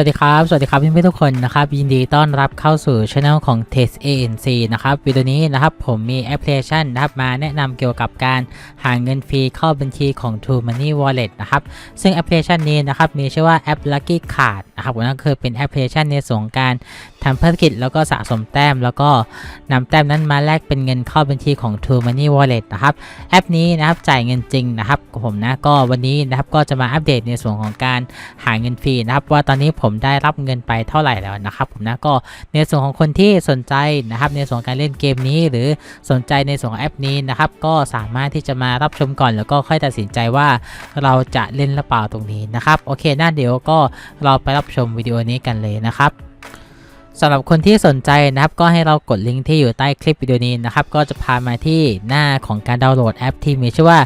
สวัสดีครับ สวัสดีครับเพื่อนๆทุกคนนะครับ ยินดีต้อนรับเข้าสู่ช anel ของ Test ANC นะครับ วิดีโอนี้นะครับผมมีแอปพลิเคชันนะครับมาแนะนำเกี่ยวกับการหาเงินฟรีเข้าบัญชีของ True Money Wallet นะครับ ซึ่งแอปพลิเคชันนี้นะครับมีชื่อว่าแอป Lucky Card นะครับนั่นคือเป็นแอปพลิเคชันในส่วนของการทำภารกิจแล้วก็สะสมแต้ม แล้วก็นำแต้มนั้นมาแลกเป็นเงินเข้าบัญชีของ True Money Wallet นะครับ แอปนี้นะครับจ่ายเงินจริงนะครับผมนะก็วันนี้นะครับก็จะมาอัปเดตในส่วนของการหาเงินฟรีนะครับว่าตอนนี้ผมได้รับเงินไปเท่าไหร่แล้วนะครับผมนะก็ในส่วนของคนที่สนใจนะครับในส่วนการเล่นเกมนี้หรือสนใจในส่วนแอปนี้นะครับก็สามารถที่จะมารับชมก่อนแล้วก็ค่อยตัดสินใจว่าเราจะเล่นหรือเปล่าตรงนี้นะครับโอเคน่าเดี๋ยวก็เราไปรับชมวิดีโอนี้กันเลยนะครับ สำหรับคนที่สนใจนะครับก็ให้เรากดลิงก์ที่อยู่ใต้คลิปวิดีโอนี้นะครับก็จะพามาที่หน้าของการดาวน์โหลดแอปที่มีชื่อว่า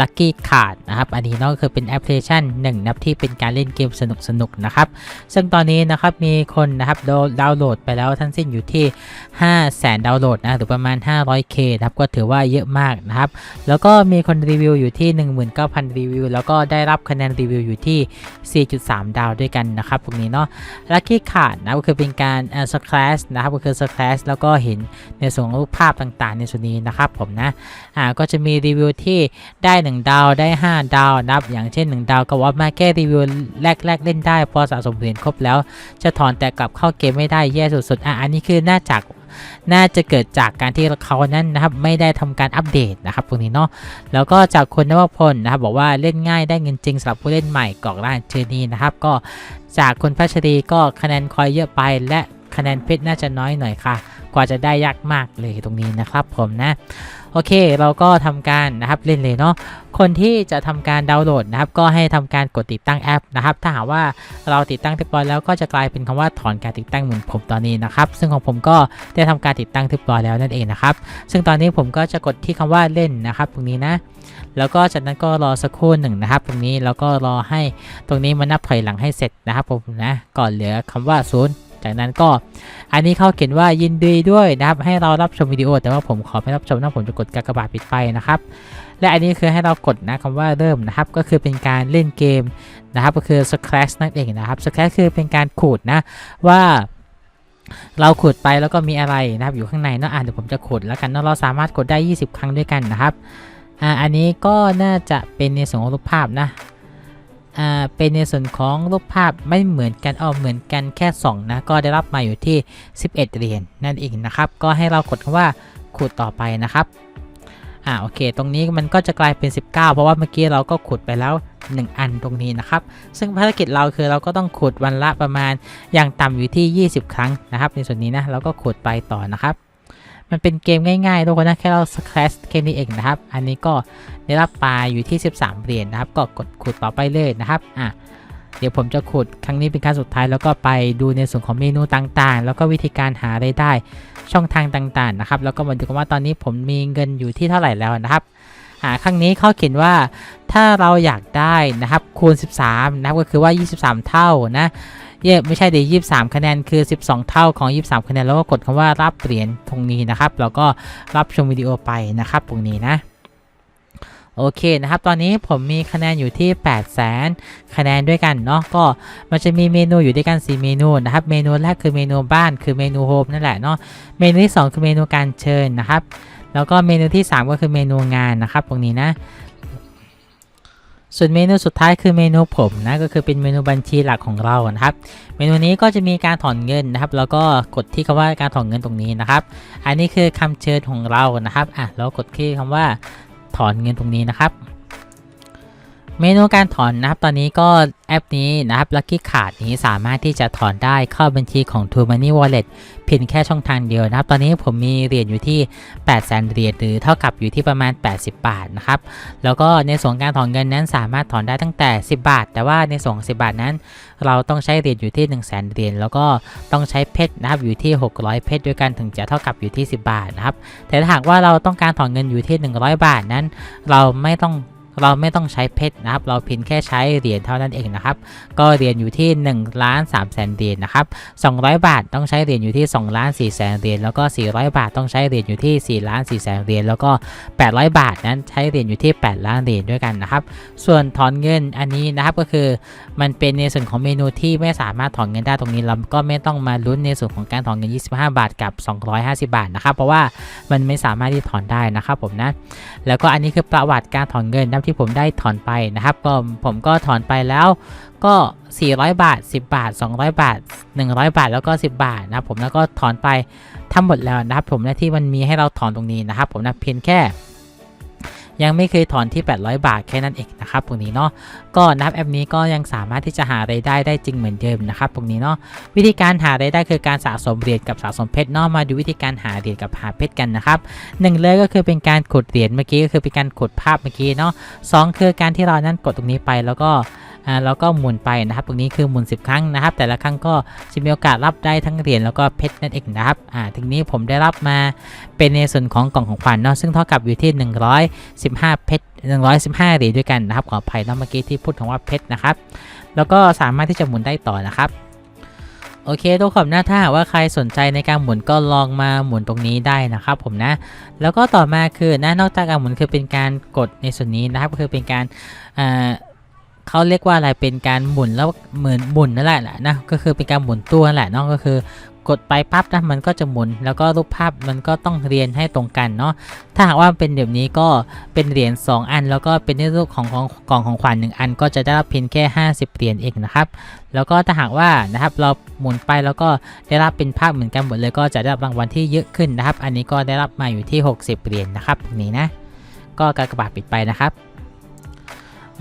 Lucky Card นะครับอันนี้เนอกคือเป็นแอปพลิเคชันหนึ่งนะครับที่เป็นการเล่นเกมสนุกๆนะครับซึ่งตอนนี้นะครับมีคนนะครับดาวน์โหลดไปแล้วทั้งสิ้นอยู่ที่ 5 0 0แสนดาวน์โหลดนะหรือประมาณ 500k นะครับก็ถือว่าเยอะมากนะครับแล้วก็มีคนรีวิวอยู่ที่ 19,000 รีวิว แล้วก็ได้รับคะแนนรีวิวอยู่ที่ 4.3 ดาวด้วยกันนะครับตรงนี้เนาะ Lucky Card นะก็คือเป็นการเอ่อสแครชนะครับก็คือสแครชแล้วก็เห็นในส่วนของรูปภาพต่างๆ ในส่วนนี้นะครับผมนะอ่าก็จะมีรีวิวที่ได้ 1 ดาวได้ 5 ดาวนะครับอย่างเช่น 1 ดาวก็ว่ามาแค่รีวิวแรกๆเล่นได้ พอสะสมเหรียญครบแล้วจะถอนแต่กลับเข้าเกมไม่ได้แย่สุดๆอะอันนี้คือน่าจากน่าจะเกิดจากการที่เขานั้นนะครับไม่ได้ทำการอัปเดตนะครับตรงนี้เนาะแล้วก็จากคนนวพลนะครับบอกว่าเล่นง่ายได้เงินจริงสำหรับผู้เล่นใหม่กอกร่างเชอนี้นะครับก็จากคนพัชรีก็คะแนนคอยเยอะไปและ คะแนนเพชรน่าจะน้อยหน่อยค่ะ กว่าจะได้ยากมากเลยตรงนี้นะครับผมนะโอเค เราก็ทำการนะครับเล่นเลยเนาะคนที่จะทำการดาวน์โหลดนะครับก็ให้ทำการกดติดตั้งแอปนะครับ ถ้าหากว่าเราติดตั้งเรียบร้อยแล้วก็จะกลายเป็นคำว่าถอนการติดตั้งเหมือนผมตอนนี้นะครับ ซึ่งของผมก็ได้ทำการติดตั้งเรียบร้อยแล้วนั่นเองนะครับ ซึ่งตอนนี้ผมก็จะกดที่คำว่าเล่นนะครับตรงนี้นะ แล้วก็จากนั้นก็รอสักครู่หนึ่งนะครับ ตรงนี้แล้วก็รอให้ตรงนี้มันนับถอยหลังให้เสร็จนะครับผมนะก่อนเหลือคำว่าศูนย์ จากนั้นก็อันนี้เขาเขียนว่ายินดีด้วยนะครับให้เรารับชมวิดีโอ แต่ว่าผมขอไม่รับชมนะผมจะกดกากบาทปิดไฟนะครับและอันนี้คือให้เรากดนะคำว่าเริ่มนะครับก็คือเป็นการเล่นเกมนะครับก็คือ scratch นั่นเองนะครับ scratch คือเป็นการขูดนะว่าเราขูดไปแล้วก็มีอะไรนะครับอยู่ข้างในเนาะอะเดี๋ยวผมจะขูดแล้วกันเนาะเราสามารถกดได้ 20 ครั้งด้วยกันนะครับอ่าอันนี้ก็น่าจะเป็นในส่วนของรูปภาพนะ อ่าเป็นในส่วนของรูปภาพไม่เหมือนกันเอาเหมือนกันแค่ 2 นะ ก็ได้รับมาอยู่ที่ 11 เหรียญนั่นเองนะครับ ก็ให้เรากดคำว่าขุดต่อไปนะครับอ่าโอเค ตรงนี้มันก็จะกลายเป็น 19 เพราะว่าเมื่อกี้เราก็ขุดไปแล้ว 1 อันตรงนี้นะครับ ซึ่งภารกิจเราคือเราก็ต้องขุดวันละประมาณอย่างต่ำอยู่ที่ 20 ครั้งนะครับ ในส่วนนี้นะเราก็ขุดไปต่อนะครับ มันเป็นเกมง่ายๆทุกคนนะแค่เราสแครชแค่นี้เองนะครับ อันนี้ก็ได้รับปลาอยู่ที่ 13 เหรียญนะครับ ก็กดขุดต่อไปเลยนะครับอะเดี๋ยวผมจะขุดครั้งนี้เป็นครั้งสุดท้ายแล้วก็ไปดูในส่วนของเมนูต่างๆ แล้วก็วิธีการหารายได้ช่องทางต่างๆนะครับแล้วก็มาดูกันว่าตอนนี้ผมมีเงินอยู่ที่เท่าไหร่แล้วนะครับอ่าครั้งนี้เขาเขียนว่าถ้าเราอยากได้นะครับคูณ 13 นะครับก็คือว่า 23 เท่านะ เย่ไม่ใช่เดี๋ยว23คะแนนคือ 12 เท่าของ 23 คะแนนแล้วก็กดคำว่ารับเหรียญตรงนี้นะครับ แล้วก็รับชมวิดีโอไปนะครับตรงนี้นะโอเคนะครับ ตอนนี้ผมมีคะแนนอยู่ที่8 0 0แสนคะแนนด้วยกันเนาะ ก็มันจะมีเมนูอยู่ด้วยกัน 4 เมนูนะครับ เมนูแรกคือเมนูบ้าน คือเมนูโฮมนั่นแหละเนาะ เมนูที่ 2 คือเมนูการเชิญนะครับ แล้วก็เมนูที่ 3 ก็คือเมนูงานนะครับ ตรงนี้นะ ส่วนเมนูสุดท้ายคือเมนูผมนะก็คือเป็นเมนูบัญชีหลักของเรานะครับ เมนูนี้ก็จะมีการถอนเงินนะครับ แล้วก็กดที่คำว่าการถอนเงินตรงนี้นะครับ อันนี้คือคำเชิญของเรานะครับอะแล้วกดที่คำว่าถอนเงินตรงนี้นะครับ เมนูการถอนนะครับ ตอนนี้ก็แอปนี้นะครับ Lucky Card นี้สามารถที่จะถอนได้เข้าบัญชีของ True Money Wallet เพียงแค่ช่องทางเดียวนะครับ ตอนนี้ผมมีเหรียญอยู่ที่ 8 0 0 0 0 0เหรียญหรือเท่ากับอยู่ที่ประมาณ 80 บาทนะครับ แล้วก็ในส่วนการถอนเงินนั้นสามารถถอนได้ตั้งแต่ 10 บาท แต่ว่าในส่วน10 บาทนั้น เราต้องใช้เหรียญอยู่ที่ 1 0 0 0 0แเหรียญแล้วก็ต้องใช้เพชรนะครับอยู่ที่ 600 เพชรด้วยกันถึงจะเท่ากับอยู่ที่ 10 บาทนะครับ แต่ถ้าหากว่าเราต้องการถอนเงินอยู่ที่ 100 บาทนั้น เราไม่ต้อง เราไม่ต้องใช้เพชรนะครับ เราเพียงแค่ใช้เหรียญเท่านั้นเองนะครับ ก็เหรียญอยู่ที่1ล้าน3แสนเหรียญนะครับ200 บาทต้องใช้เหรียญอยู่ที่2ล้าน4แสนเหรียญแล้วก็ 400 บาทต้องใช้เหรียญอยู่ที่4ล้าน4แสนเหรียญแล้วก็ 800 บาทนั้นใช้เหรียญอยู่ที่ 8 ล้านเหรียญด้วยกันนะครับ ส่วนถอนเงินอันนี้นะครับก็คือมันเป็นในส่วนของเมนูที่ไม่สามารถถอนเงินได้ตรงนี้เราก็ไม่ต้องมาลุ้นในส่วนของการถอนเงิน 25 บาทกับ 250 บาทนะครับ เพราะว่ามันไม่สามารถที่ถอนได้นะครับผมนะแล้วก็อันนี้คือประวัติการถอนเงินนะที่ผมได้ถอนไปนะครับ ก็ผมก็ถอนไปแล้วก็ 400 บาท 10 บาท 200 บาท 100 บาทแล้วก็ 10 บาทนะครับผมแล้วก็ถอนไปทั้งหมดแล้วนะครับผมและที่มันมีให้เราถอนตรงนี้นะครับผมนะเพียงแค่ ยังไม่เคยถอนที่ 800 บาทแค่นั้นเองนะครับตรงนี้เนาะก็นับแอปนี้ก็ยังสามารถที่จะหารายได้ได้จริงเหมือนเดิมนะครับตรงนี้เนาะวิธีการหารายได้คือการสะสมเหรียญกับสะสมเพชรเนาะมาดูวิธีการหาเหรียญกับหาเพชรกันนะครับหนึ่งเลยก็คือเป็นการขุดเหรียญเมื่อกี้ก็คือเป็นการขุดภาพเมื่อกี้เนาะสองคือการที่เรานั้นกดตรงนี้ไปแล้วก็ อ่าแล้วก็หมุนไปนะครับ ตรงนี้คือหมุน 10 ครั้งนะครับ แต่ละครั้งก็จะมีโอกาสรับได้ทั้งเหรียญแล้วก็เพชรนั่นเองนะครับอ่าทีนี้ผมได้รับมาเป็นในส่วนของกล่องของขวัญเนาะซึ่งเท่ากับอยู่ที่ 115 เพชร115เหรียญด้วยกันนะครับขออภัยนะเมื่อกี้ที่พูดถึงว่าเพชรนะครับ แล้วก็สามารถที่จะหมุนได้ต่อนะครับโอเคทุกคนนะถ้าหากว่าใครสนใจในการหมุนก็ลองมาหมุนตรงนี้ได้นะครับผมนะ แล้วก็ต่อมาคือนะนอกจากการหมุนคือเป็นการกดในส่วนนี้นะครับก็คือเป็นการอ่า เขาเรียกว่าอะไรเป็นการหมุนแล้วเหมือนหมุนนั่นแหละนะก็คือเป็นการหมุนตัวนั่นแหละเนาะก็คือกดไปปั๊บนะมันก็จะหมุน แล้วก็รูปภาพมันก็ต้องเรียนให้ตรงกันเนาะถ้าหากว่าเป็นแบบนี้ก็เป็นเหรียญ2 อัน แล้วก็เป็นในรูปของของกล่องของขวัญ1อัน ก็จะได้รับเพียงแค่ 50 เหรียญเองนะครับ แล้วก็ถ้าหากว่านะครับเราหมุนไปแล้วก็ได้รับเป็นภาพเหมือนกันหมดเลย ก็จะได้รับรางวัลที่เยอะขึ้นนะครับ อันนี้ก็ได้รับมาอยู่ที่ 60 เหรียญนะครับตรงนี้นะก็การกระบาดปิดไปนะครับ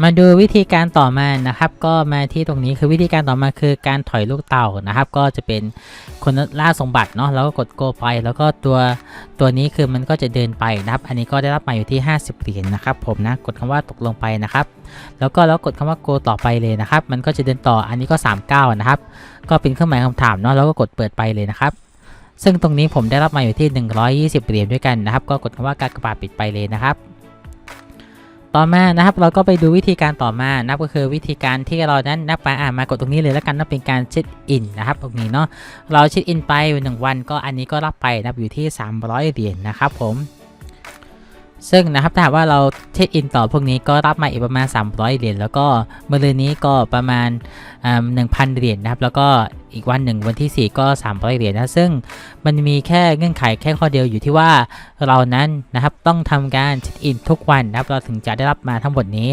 มาดูวิธีการต่อมานะครับ ก็มาที่ตรงนี้คือวิธีการต่อมาคือการถอยลูกเต่านะครับ ก็จะเป็นคนล่าสมบัติเนาะแล้วก็กดโกไป แล้วก็ตัวตัวนี้คือมันก็จะเดินไปนะครับ อันนี้ก็ได้รับมาอยู่ที่ 50เหรียญนะครับ ผมนะกดคำว่าตกลงไปนะครับ แล้วก็แล้วกดคำว่าโกต่อไปเลยนะครับ มันก็จะเดินต่ออันนี้ก็ 39 นะครับ ก็เป็นเครื่องหมายคำถามเนาะแล้วก็กดเปิดไปเลยนะครับซึ่งตรงนี้ผมได้รับมาอยู่ที่ 120 เหรียญด้วยกันนะครับ ก็กดคำว่าการกระบาดปิดไปเลยนะครับ ต่อมานะครับเราก็ไปดูวิธีการต่อมานับก็คือวิธีการที่เรานั้นนับไปอ่ามากดตรงนี้เลยแล้วกันนะเป็นการเช็คอินนะครับตรงนี้เนาะเราเช็คอินไปหนึ่งวันก็อันนี้ก็รับไปนับอยู่ที่ 300เหรียญนะครับผม ซึ่งนะครับถ้าหากว่าเราเช็คอินต่อพวกนี้ก็รับมาอีกประมาณ 300 เหรียญแล้วก็เมื่อเรือนนี้ก็ประมาณหนึ่งพันเหรียญนะครับ แล้วก็อีกวันหนึ่งวันที่ 4 ก็ 300 เหรียญนะ ซึ่งมันมีแค่เงื่อนไขแค่ข้อเดียวอยู่ที่ว่าเรานั้นนะครับต้องทำการเช็คอินทุกวันนะครับ เราถึงจะได้รับมาทั้งหมดนี้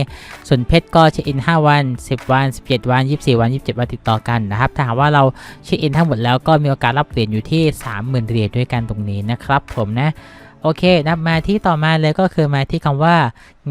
ส่วนเพชรก็เช็คอิน 5 วัน 10 วัน 17 วัน 24 วัน 27 วันติดต่อกันนะครับ ถ้าหากว่าเราเช็คอินทั้งหมดแล้วก็มีโอกาสรับเหรียญอยู่ที่ 30,000 เหรียญด้วยกันตรงนี้นะครับผมนะ โอเคนะมาที่ต่อมาเลยก็คือมาที่คำว่า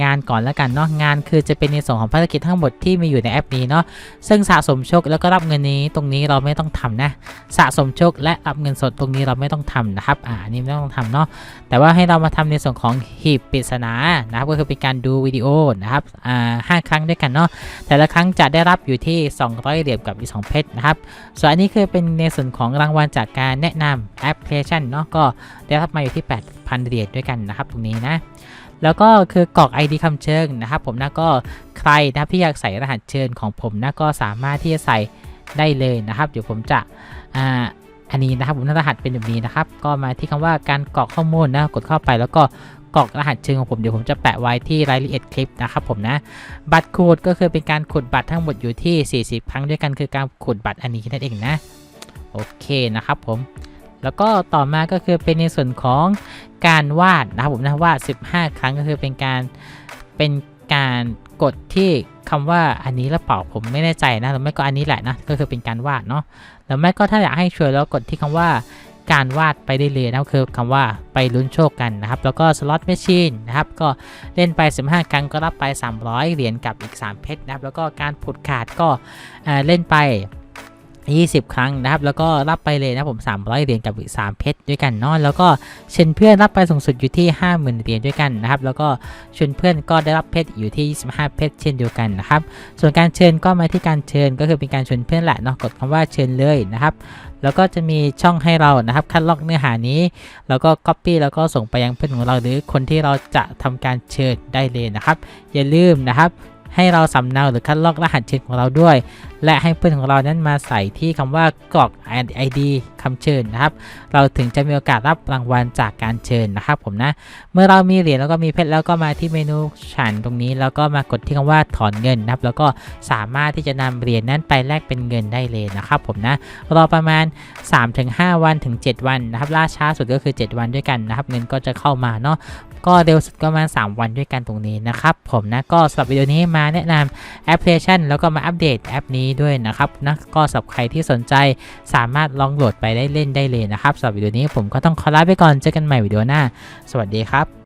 งานก่อนแล้วกันเนาะงานคือจะเป็นในส่วนของภารกิจทั้งหมดที่มีอยู่ในแอปนี้เนาะซึ่งสะสมโชคแล้วก็รับเงินนี้ตรงนี้เราไม่ต้องทำนะ สะสมโชคและรับเงินสดตรงนี้เราไม่ต้องทำนะครับอ่านนี้ไม่ต้องทำเนาะแต่ว่าให้เรามาทำในส่วนของหีบปริศนานะครับก็คือเป็นการดูวิดีโอนะครับอ่าห้าครั้งด้วยกันเนาะแต่ละครั้งจะได้รับอยู่ที่ 200เหรียญกับอีก2เพชรนะครับส่วนอันนี้คือเป็นในส่วนของรางวัลจากการแนะนำแอปพลิเคชันเนาะก็ได้รับมาอยู่ที่ 8,000เหรียญด้วยกันนะครับตรงนี้นะแล้วก็คือกรอก ID คำเชิญนะครับผมนะก็ใครนะที่อยากใส่รหัสเชิญของผมนะก็สามารถที่จะใส่ได้เลยนะครับ เดี๋ยวผมจะอ่าอันนี้นะครับผมรหัสเป็นแบบนี้นะครับ ก็มาที่คำว่าการกรอกข้อมูลนะกดเข้าไปแล้วก็กรอกรหัสเชิญของผมเดี๋ยวผมจะแปะไว้ที่รายละเอียดคลิปนะครับผมนะบัตรขูดก็คือเป็นการขุดบัตรทั้งหมดอยู่ที่ 40 ครั้งด้วยกันคือการขุดบัตรอันนี้นั่นเองนะโอเคนะครับผม แล้วก็ต่อมาก็คือเป็นในส่วนของการวาดนะครับผมนะวาด 15 ครั้งก็คือเป็นการเป็นการกดที่คำว่าอันนี้แล้วเปล่าผมไม่แน่ใจนะหรือไม่ก็อันนี้แหละนะก็คือเป็นการวาดเนาะแล้วไม่ก็ถ้าอยากให้ช่วยแล้วกดที่คำว่าการวาดไปได้เลยนะคือคำว่าไปลุ้นโชคกันนะครับ แล้วก็สล็อตแมชชีนนะครับ ก็เล่นไป 15 ครั้งก็รับไป 300 เหรียญกับอีก 3 เพชรนะครับ แล้วก็การผุดขาดก็เเล่นไป 20 ครั้งนะครับ แล้วก็รับไปเลยนะผม 300 เหรียญกับอีก3เพชรด้วยกันเนาะแล้วก็เชิญเพื่อนรับไปสูงสุดอยู่ที่ 50,000 เหรียญด้วยกันนะครับ แล้วก็เชวนเพื่อนก็ได้รับเพชรอยู่ที่ 25 เพชรเช่นเดียวกันนะครับ ส่วนการเชิญก็มาที่การเชิญก็คือเป็นการเชวนเพื่อนแหละเนาะกดคำว่าเชิญเลยนะครับแล้วก็จะมีช่องให้เรานะครับคัดลอกเนื้อหานี้ แล้วก็ Copy แล้วก็ส่งไปยังเพื่อนของเราหรือคนที่เราจะทำการเชิญได้เลยนะครับ อย่าลืมนะครับ ให้เราสำเนาหรือคัดลอกรหัสเชิญของเราด้วย และให้เพื่อนของเรานั้นมาใส่ที่คำว่ากรอก ID คำเชิญนะครับ เราถึงจะมีโอกาสรับรางวัลจากการเชิญนะครับผมนะ เมื่อเรามีเหรียญแล้วก็มีเพชรแล้วก็มาที่เมนูฉันตรงนี้ แล้วก็มากดที่คำว่าถอนเงินนะครับ แล้วก็สามารถที่จะนำเหรียญนั้นไปแลกเป็นเงินได้เลยนะครับผมนะ รอประมาณ 3-5 วันถึง 7 วันนะครับ ล่าช้าสุดก็คือ 7 วันด้วยกันนะครับ เงินก็จะเข้ามาเนาะ ก็เร็วสุดก็ประมาณ 3 วันด้วยกันตรงนี้นะครับผมนะก็สำหรับวิดีโอนี้มาแนะนำแอปพลิเคชัน แล้วก็มาอัปเดตแอปนี้ด้วยนะครับนะก็สำหรับใครที่สนใจสามารถลองโหลดไปได้เล่นได้เลยนะครับสำหรับวิดีโอนี้ผมก็ต้องขอลาไปก่อนเจอกันใหม่วิดีโอหน้า สวัสดีครับ